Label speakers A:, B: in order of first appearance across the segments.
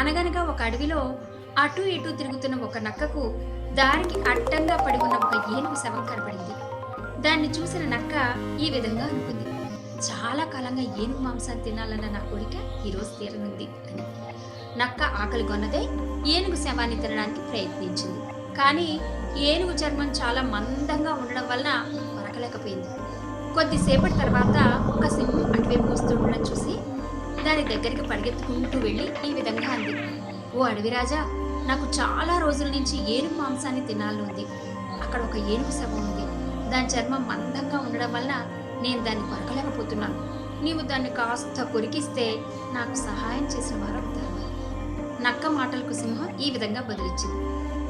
A: అనగనగా ఒక అడవిలో అటు ఇటు తిరుగుతున్న ఒక నక్కకు దారికి అడ్డంగా పడి ఉన్న ఒక ఏనుగు శవం కనపడింది. దాన్ని చూసిన నక్క ఈ విధంగా అనుకుంది. చాలా కాలంగా ఏనుగు మాంసాన్ని తినాలన్న నా కోరిక ఈరోజు తీరనుంది అని. నక్క ఆకలి కొన్నదే ఏనుగు శవాన్ని తినడానికి ప్రయత్నించింది. కానీ ఏనుగు చర్మం చాలా మందంగా ఉండడం వలన కొరకలేకపోయింది కొద్దిసేపటి తర్వాత ఒక సింహం అటువైపు వస్తుండడం చూసి దాని దగ్గరికి పరిగెత్తుకుంటూ వెళ్ళి ఈ విధంగా అంది. ఓ అడవి రాజా నాకు చాలా రోజుల నుంచి ఏనుగు మాంసాన్ని తినాలని ఉంది అక్కడ ఒక ఏనుగు శవం ఉంది. దాని చర్మం మందంగా ఉండడం వలన నేను దాన్ని కొరకలేకపోతున్నాను. నీవు దాన్ని కాస్త కొరికిస్తే నాకు సహాయం చేసిన వారు అవుతారు నక్క మాటలకు సింహం ఈ విధంగా బదిలిచ్చింది.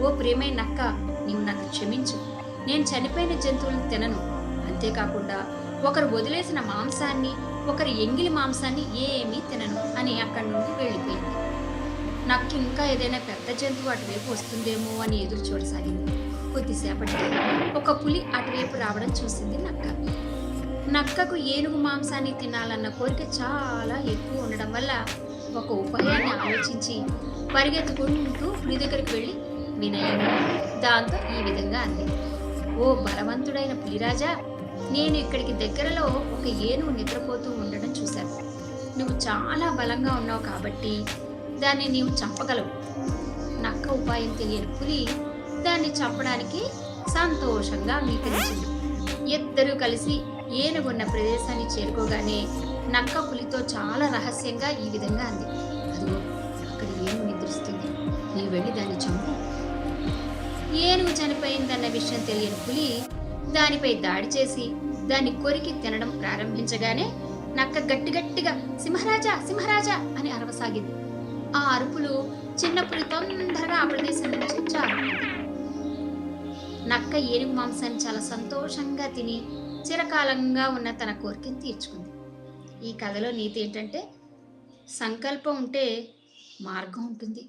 A: ఓ ప్రియమైన నక్క నీవు నన్ను క్షమించు. నేను చనిపోయిన జంతువులను తినను. అంతేకాకుండా ఒకరు వదిలేసిన మాంసాన్ని ఒకరి ఎంగిలి మాంసాన్ని ఏమీ తినను అని అక్కడి నుండి వెళ్ళిపోయింది. నక్క ఇంకా ఏదైనా పెద్ద జంతువు అటువైపు వస్తుందేమో అని ఎదురు చూడసాగింది. కొద్దిసేపటికి ఒక పులి అటువైపు రావడం చూసింది నక్క. నక్కకు ఏనుగు మాంసాన్ని తినాలన్న కోరిక చాలా ఎక్కువ ఉండడం వల్ల ఒక ఉపాయాన్ని ఆలోచించి పరిగెత్తుకుంటూ పులి దగ్గరికి వెళ్ళి వినయంగా దాంతో ఈ విధంగా అంది. ఓ బలవంతుడైన పులిరాజా నేను ఇక్కడికి దగ్గరలో ఒక ఏనుగు నిద్రపోతూ ఉండడం చూశాను. నువ్వు చాలా బలంగా ఉన్నావు కాబట్టి దాన్ని నీవు చంపగలవు. నక్క ఉపాయం తెలియని పులి దాన్ని చంపడానికి సంతోషంగా అంగీకరించింది ఇద్దరూ కలిసి ఏనుగున్న ప్రదేశాన్ని చేరుకోగానే నక్క పులితో చాలా రహస్యంగా ఈ విధంగా అంది. అదిగో అక్కడ ఏనుగు నిద్రిస్తుంది. నీ వెళ్ళి దాన్ని చంపు. ఏనుగు చనిపోయిందన్న విషయం తెలియని పులి దానిపై దాడి చేసి దాన్ని కొరికి తినడం ప్రారంభించగానే నక్క గట్టిగట్టిగా సింహరాజా సింహరాజా అని అరవసాగింది. ఆ అరుపులు చిన్నప్పుడు తొందరగా ఆ ప్రదేశం నుంచి నక్క ఏనుగు మాంసాన్ని చాలా సంతోషంగా తిని చిరకాలంగా ఉన్న తన కోరికను తీర్చుకుంది. ఈ కథలో నీతి ఏంటంటే సంకల్పం ఉంటే మార్గం ఉంటుంది.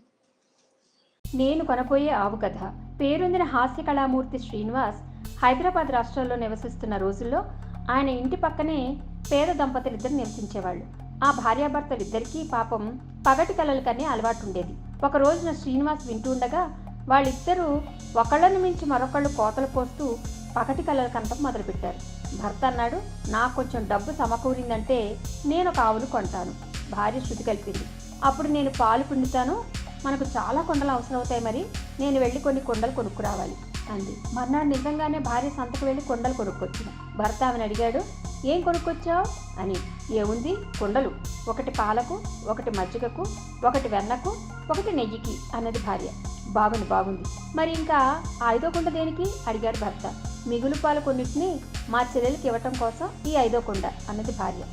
B: నేను కొనబోయే ఆవు కథ. పేరొందిన హాస్య కళామూర్తి శ్రీనివాస్ హైదరాబాద్ రాష్ట్రంలో నివసిస్తున్న రోజుల్లో ఆయన ఇంటి పక్కనే పేద దంపతులిద్దరు నివసించేవాళ్ళు. ఆ భార్యాభర్తలిద్దరికీ పాపం పగటి కలలు కనే అలవాటు ఉండేది ఒక రోజున శ్రీనివాస్ వింటుండగా వాళ్ళిద్దరూ ఒకళ్ళను మించి మరొకళ్ళు కోతలు పోస్తూ పగటి కలలు కనటం మొదలుపెట్టారు. భర్త అన్నాడు నాకు కొంచెం డబ్బు సమకూరిందంటే నేను ఒక ఆవును కొంటాను. భార్య శృతి కలిపింది. అప్పుడు నేను పాలు పిండుతాను. మనకు చాలా కొండలు అవసరం అవుతాయి మరి. నేను వెళ్ళి కొన్ని కొండలు కొనుక్కురావాలి. అంది మర్నాడు నిజంగానే భార్య సంతకు వెళ్ళి కొండలు కొనుక్కొచ్చింది భర్త ఆమెను అడిగాడు ఏం కొనుక్కొచ్చావు? అని. ఏముంది? కొండలు. ఒకటి పాలకు ఒకటి మజ్జిగకు ఒకటి వెన్నకు ఒకటి నెయ్యికి అన్నది భార్య. బాగుంది బాగుంది. మరి ఇంకా ఐదో కుండ దేనికి? అడిగాడు భర్త. మిగులు పాలు కొన్నిటిని మా చెల్లెలకి ఇవ్వటం కోసం ఈ ఐదో కుండ అన్నది భార్య.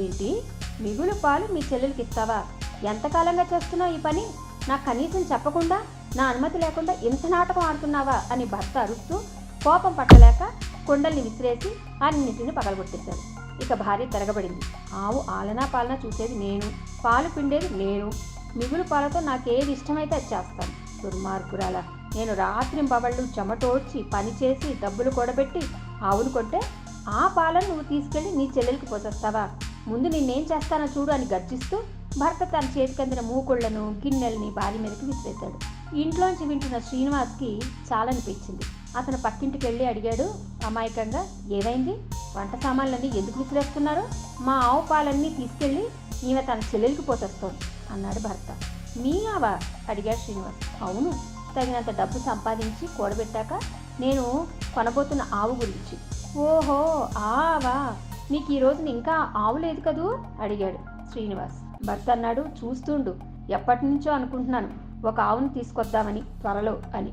B: ఏంటి? మిగులు పాలు మీ చెల్లెలకి ఇస్తావా? ఎంతకాలంగా చేస్తున్నావు ఈ పని? నాకు కనీసం చెప్పకుండా నా అనుమతి లేకుండా ఇంత నాటకం ఆడుతున్నావా అని భర్త అరుస్తూ కోపం పట్టలేక కొండల్ని విసిరేసి అన్నిటిని పగలగొట్టేశాడు. ఇక భార్య తిరగబడింది. ఆవు ఆలనా పాలన చూసేది నేను. పాలు పిండేది నేను. మిగులు పాలతో నాకేది ఇష్టమైతే అది చేస్తాను. దుర్మార్గురాల నేను రాత్రి బబళ్ళు చెమటోడ్చి పని చేసి డబ్బులు కూడబెట్టి ఆవును కొంటే ఆ పాలను నువ్వు తీసుకెళ్ళి నీ చెల్లెలికి పోసేస్తావా? ముందు నిన్నేం చేస్తానో చూడు అని గర్జిస్తూ భర్త తన చేతికందిన మూకుళ్ళను గిన్నెల్ని భార్య మీదకి విసిరేశాడు. ఇంట్లోంచి వింటున్న శ్రీనివాస్కి చాలా అనిపించింది అతను పక్కింటికి వెళ్ళి అడిగాడు అమాయకంగా ఏమైంది? వంట సామాన్లన్నీ ఎందుకు విసిరేస్తున్నారు? మా ఆవు పాలన్నీ తీసుకెళ్ళి ఈమె తన చెల్లెలికి పోసేస్తోంది అన్నాడు భర్త. మీ ఆవా? అడిగాడు శ్రీనివాస్. అవును తగినంత డబ్బు సంపాదించి కూడబెట్టాక నేను కొనబోతున్న ఆవు గురించి. ఓహో ఆవా? నీకు ఈ రోజున ఇంకా ఆవు లేదు కదూ? అడిగాడు శ్రీనివాస్. భర్త అన్నాడు చూస్తుండు ఎప్పటి నుంచో అనుకుంటున్నాను. ఒక ఆవును తీసుకొద్దామని త్వరలో అని.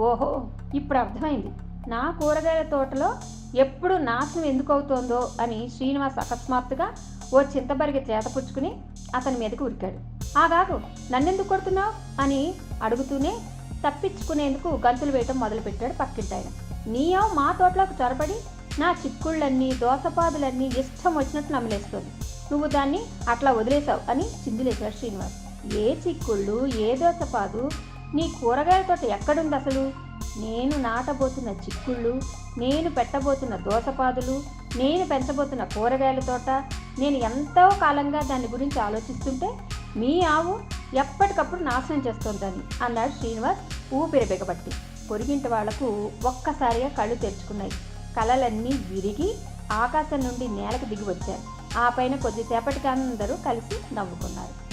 B: ఓహో ఇప్పుడు అర్థమైంది. నా కూరగాయల తోటలో ఎప్పుడు నాశనం ఎందుకు అవుతోందో అని శ్రీనివాస్ అకస్మాత్తుగా ఓ చింతబరిగి చేతపుచ్చుకుని అతని మీదకి ఉరికాడు. ఆగాగు నన్నెందుకు కొడుతున్నావు? అని అడుగుతూనే తప్పించుకునేందుకు గంతులు వేయటం మొదలుపెట్టాడు పక్కింటాయన. నీయావు మా తోటలోకి చొరబడి నా చిక్కుళ్ళన్నీ దోసపాదులన్నీ ఇష్టం వచ్చినట్లు నమ్మలేస్తుంది. నువ్వు దాన్ని అట్లా వదిలేశావు అని చిందులేశాడు శ్రీనివాస్. ఏ చిక్కుళ్ళు ఏ దోసపాదు నీ కూరగాయల తోట ఎక్కడుంది అసలు? నేను నాటబోతున్న చిక్కుళ్ళు నేను పెట్టబోతున్న దోసపాదులు నేను పెంచబోతున్న కూరగాయల తోట నేను ఎంతో కాలంగా దాని గురించి ఆలోచిస్తుంటే మీ ఆవు ఎప్పటికప్పుడు నాశనం చేస్తుందని అన్నాడు శ్రీనివాస్ ఊపిరి బిగబట్టి పొరిగింటి వాళ్ళకు ఒక్కసారిగా కళ్ళు తెరుచుకున్నాయి. కలలన్నీ విరిగి ఆకాశం నుండి నేలకు దిగి వచ్చారు ఆ పైన కొద్దిసేపటికి అందరూ కలిసి నవ్వుకున్నారు.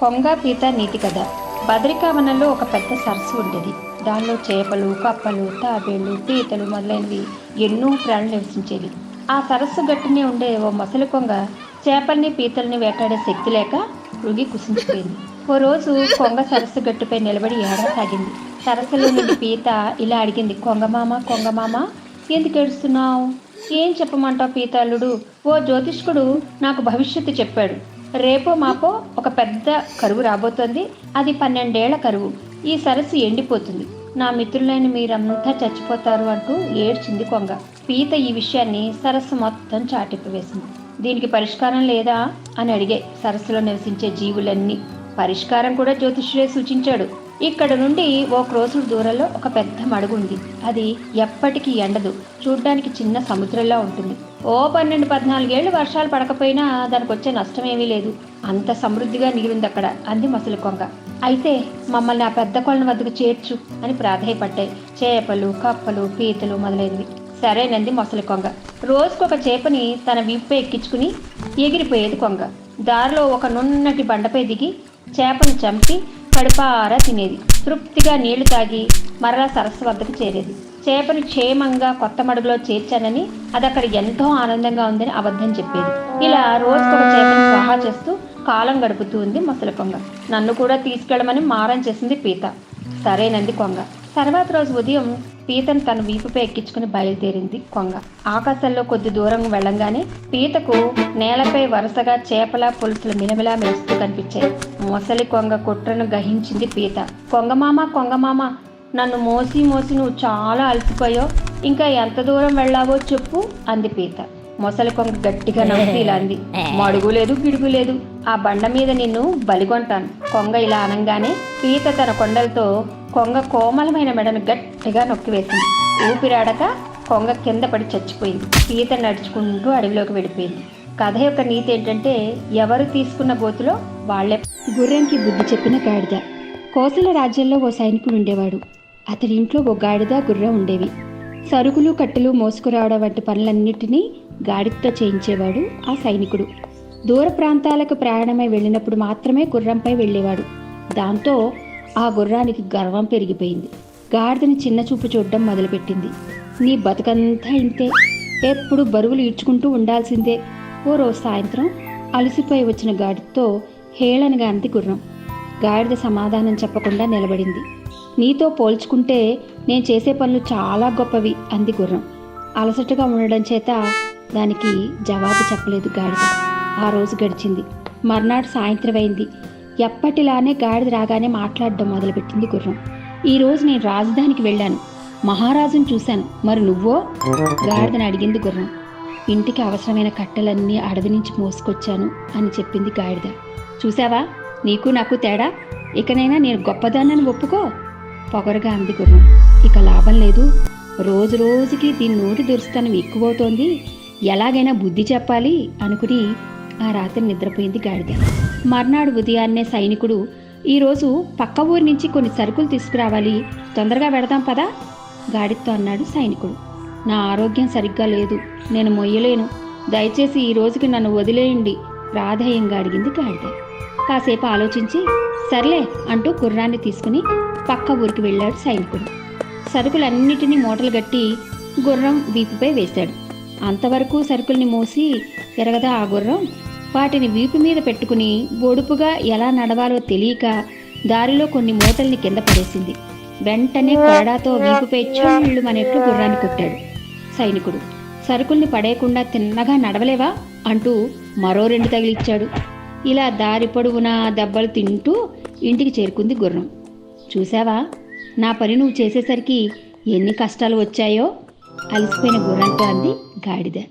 B: కొంగ పీత నీతి కథ. భద్రికావనంలో ఒక పెద్ద సరస్సు ఉండేది. దానిలో చేపలు కప్పలు తాబేళ్ళు పీతలు మొదలైనవి ఎన్నో ప్రాణులు నివసించేవి. ఆ సరస్సు గట్టునే ఉండే ఓ మొసలి కొంగ చేపల్ని పీతల్ని వేటాడే శక్తి లేక రుగి కుసించిపోయింది. ఓ రోజు కొంగ సరస్సు గట్టుపై నిలబడి ఏడసాగింది సరస్సులో నుండి పీత ఇలా అడిగింది కొంగమామ కొంగమామ ఎందుకు ఏడుస్తున్నావు? ఏం చెప్పమంటావు పీతాళుడు? ఓ జ్యోతిష్కుడు నాకు భవిష్యత్తు చెప్పాడు. రేపో మాపో ఒక పెద్ద కరువు రాబోతోంది. అది పన్నెండేళ్ళ కరువు. ఈ సరస్సు ఎండిపోతుంది. నా మిత్రులైన మీరంతా చచ్చిపోతారు అంటూ ఏడ్చింది కొంగ. పీత ఈ విషయాన్ని సరస్సు మొత్తం చాటిప్పివేసింది దీనికి పరిష్కారం లేదా? అని అడిగే సరస్సులో నివసించే జీవులన్నీ పరిష్కారం కూడా జ్యోతిష్యుడే సూచించాడు. ఇక్కడ నుండి ఓ క్రోసుడు దూరంలో ఒక పెద్ద మడుగు ఉంది. అది ఎప్పటికీ ఎండదు. చూడ్డానికి చిన్న సముద్రంలా ఉంటుంది. ఓ పన్నెండు పద్నాలుగేళ్ళు వర్షాలు పడకపోయినా దానికి వచ్చే నష్టమేమీ లేదు. అంత సమృద్ధిగా నీరుంది అక్కడ అంది మసలి కొంగ. అయితే మమ్మల్ని ఆ పెద్ద కొలను వద్దకు చేర్చు అని ప్రాధాయపడ్డాయి. చేపలు కప్పలు పీతలు మొదలైనవి. సరేనంది మొసలి కొంగ. రోజుకొక చేపని తన వీపుపై ఎక్కించుకుని ఎగిరిపోయేది కొంగ. దారిలో ఒక నున్నటి బండపై దిగి చేపను చంపి కడుపారా తినేది. తృప్తిగా నీళ్ళు తాగి మరలా సరస్సు వద్దకు చేరేది. చేపను క్షేమంగా కొత్త మడుగులో చేర్చానని అది అక్కడ ఎంతో ఆనందంగా ఉందని అబద్ధం చెప్పేది. ఇలా రోజుకొక చేపను స్వాహా చేస్తూ కాలం గడుపుతూ ఉంది ముసలి కొంగ. నన్ను కూడా తీసుకెళ్ళమని మారం చేసింది పీత. సరేనంది కొంగ. తర్వాత రోజు ఉదయం పీతను తన వీపుపై ఎక్కించుకుని బయలుదేరింది కొంగ. ఆకాశంలో కొద్ది దూరం వెళ్ళంగానే పీతకు నేలపై వరుసగా చేపల పులుసులు మినమిలా మెరుస్తూ కనిపించాయి. మొసలి కొంగ కుట్రను గహించింది పీత కొంగమామ కొంగమామ నన్ను మోసి మోసి నువ్వు చాలా అలసిపోయావు. ఇంకా ఎంత దూరం వెళ్ళావో చెప్పు అంది పీత మొసలి కొంగ గట్టిగా నవ్వుతూ ఇలా అంది. మడుగు లేదు గిడుగు లేదు ఆ బండ మీద నిన్ను బలిగొంటాను. కొంగ ఇలా అనగానే పీత తన కొండలతో కొంగ కోమలమైన మెడను గట్టిగా నొక్కివేసింది ఊపిరాడక కొంగ కింద పడి చచ్చిపోయింది. సీత నడుచుకుంటూ అడవిలోకి వెళ్ళిపోయింది. కథ యొక్క నీతి ఏంటంటే ఎవరు తీసుకున్న గోతులో వాళ్ళే గుర్రంకి బుద్ధి చెప్పిన గాడిద. కోసల రాజ్యంలో ఓ సైనికుడు ఉండేవాడు. అతడి ఇంట్లో ఓ గాడిద గుర్రం ఉండేవి. సరుకులు కట్టెలు మోసుకురావడం వంటి పనులన్నిటినీ గాడిదతో చేయించేవాడు ఆ సైనికుడు. దూర ప్రాంతాలకు ప్రయాణమై వెళ్ళినప్పుడు మాత్రమే గుర్రంపై వెళ్ళేవాడు. దాంతో ఆ గుర్రానికి గర్వం పెరిగిపోయింది. గాడిదని చిన్న చూపు చూడడం మొదలుపెట్టింది. నీ బతుకంతా ఇంతే. ఎప్పుడు బరువులు ఈడ్చుకుంటూ ఉండాల్సిందే. ఓ రోజు సాయంత్రం అలసిపోయి వచ్చిన గాడితో హేళనగా అంది గుర్రం. గాడిద సమాధానం చెప్పకుండా నిలబడింది. నీతో పోల్చుకుంటే నేను చేసే పనులు చాలా గొప్పవి అంది గుర్రం. అలసటగా ఉండడం చేత దానికి జవాబు చెప్పలేదు గాడిద. ఆ రోజు గడిచింది. మర్నాడు సాయంత్రం అయింది ఎప్పటిలానే గాడిద రాగానే మాట్లాడడం మొదలుపెట్టింది గుర్రం. ఈరోజు నేను రాజధానికి వెళ్ళాను. మహారాజును చూశాను. మరి నువ్వో? గాడిదని అడిగింది గుర్రం. ఇంటికి అవసరమైన కట్టెలన్నీ అడవి నుంచి మోసుకొచ్చాను అని చెప్పింది గాడిద. చూసావా నీకు నాకు తేడా? ఇకనైనా నేను గొప్పదాన్నని ఒప్పుకో? పొగరగా అంది గుర్రం. ఇక లాభం లేదు. రోజు రోజుకి దీని నోటి దురుస్తానం ఎక్కువవుతోంది. ఎలాగైనా బుద్ధి చెప్పాలి అనుకుని ఆ రాత్రి నిద్రపోయింది గాడిద. మర్నాడు ఉదయాన్నే సైనికుడు ఈరోజు పక్క ఊరి నుంచి కొన్ని సరుకులు తీసుకురావాలి. తొందరగా వెడదాం పదా గాడితో అన్నాడు సైనికుడు. నా ఆరోగ్యం సరిగ్గా లేదు. నేను మొయ్యలేను. దయచేసి ఈ రోజుకి నన్ను వదిలేయండి రాధేయంగా అడిగింది గాడిద. కాసేపు ఆలోచించి సర్లే అంటూ గుర్రాన్ని తీసుకుని పక్క ఊరికి వెళ్ళాడు సైనికుడు. సరుకులన్నిటినీ మూటలు గట్టి గుర్రం వీపుపై వేశాడు. అంతవరకు సరుకుల్ని మోసి ఎరగదా ఆ గుర్రం? వాటిని వీపు మీద పెట్టుకుని బొడుపుగా ఎలా నడవాలో తెలియక దారిలో కొన్ని మూటల్ని కింద పడేసింది. వెంటనే కొరడాతో వీపుపై చెళ్ళు అనేట్లు గుర్రాన్ని కొట్టాడు. సైనికుడు సరుకుల్ని పడేయకుండా తిన్నగా నడవలేవా? అంటూ మరో రెండు తగిలిచ్చాడు. ఇలా దారి పొడవునా దెబ్బలు తింటూ ఇంటికి చేరుకుంది గుర్రం. చూసావా నా పని నువ్వు చేసేసరికి ఎన్ని కష్టాలు వచ్చాయో? అలసిపోయిన గుర్రంతో అంది గాడిద.